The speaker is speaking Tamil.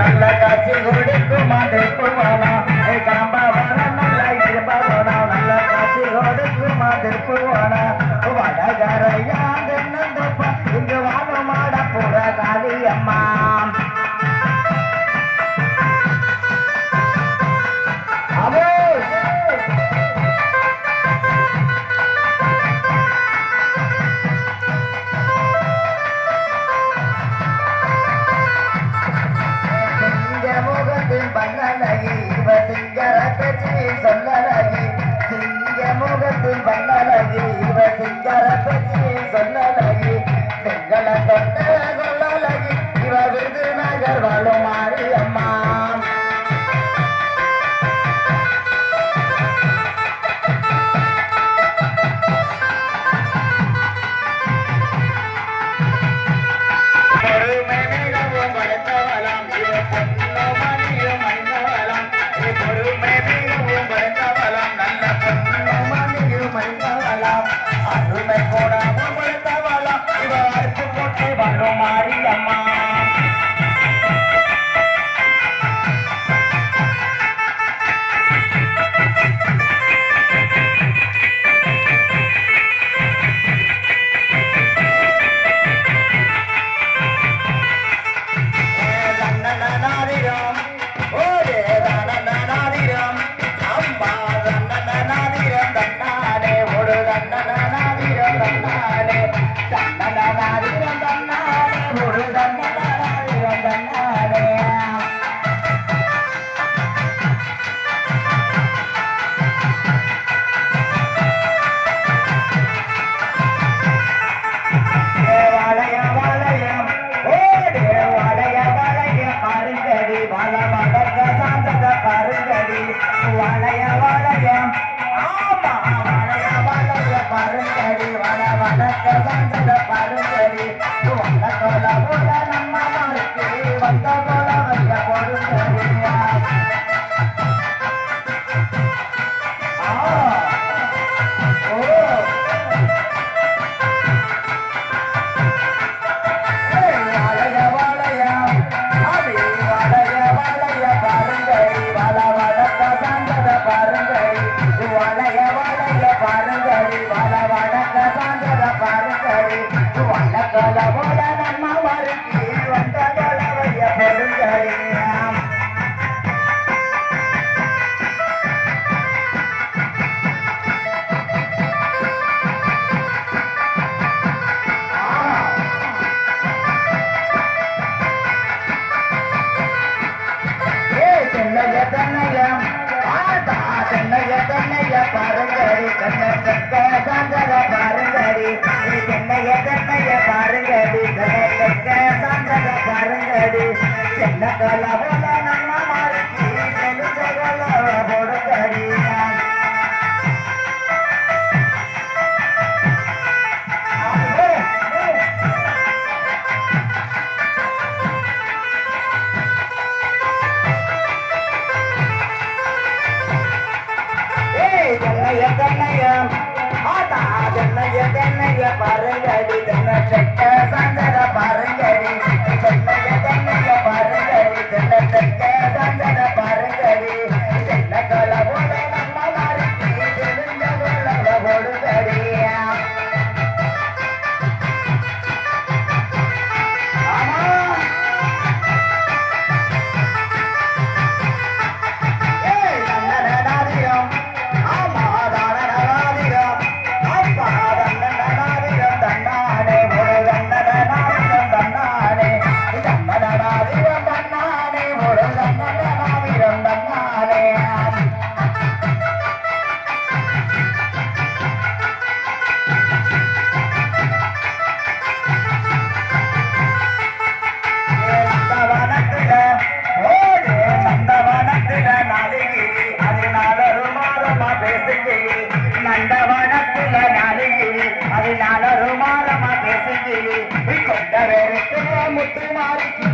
நல்ல காட்சி கொடுக்குமா தெய்வமானா பண்ணலகி இவ சிங்கர பற்றி சொல்லலகி செங்கல தொட்ட சொல்லலகி இவ விருதுநகர் வர வளைய வளைய பாருங்கடி பல வடக்க சாந்தத பாருங்கடி வளக்கல போல நம்ம வருத்தி கண்ணைய கண்ணைய பாருங்கடி கண்ண சக்க சாந்தர பாருங்கடி. நீ கண்ணைய கண்ணைய பாருங்கடி கண்ண சக்க சாந்தர பாருங்கடி. செல்ல கலவம் தென்னைய பாருங்கடி தென்னை செட்ட சந்தர பாருங்கடி சென்னைய தென்னைய பாருங்கடி தென்னை செட்ட கண்டவனக்குள்ள நாளைக்கு அதனால ஒரு மாறமா பேசுகிறேன். கொண்ட வேறு முத்து மாறிக்கு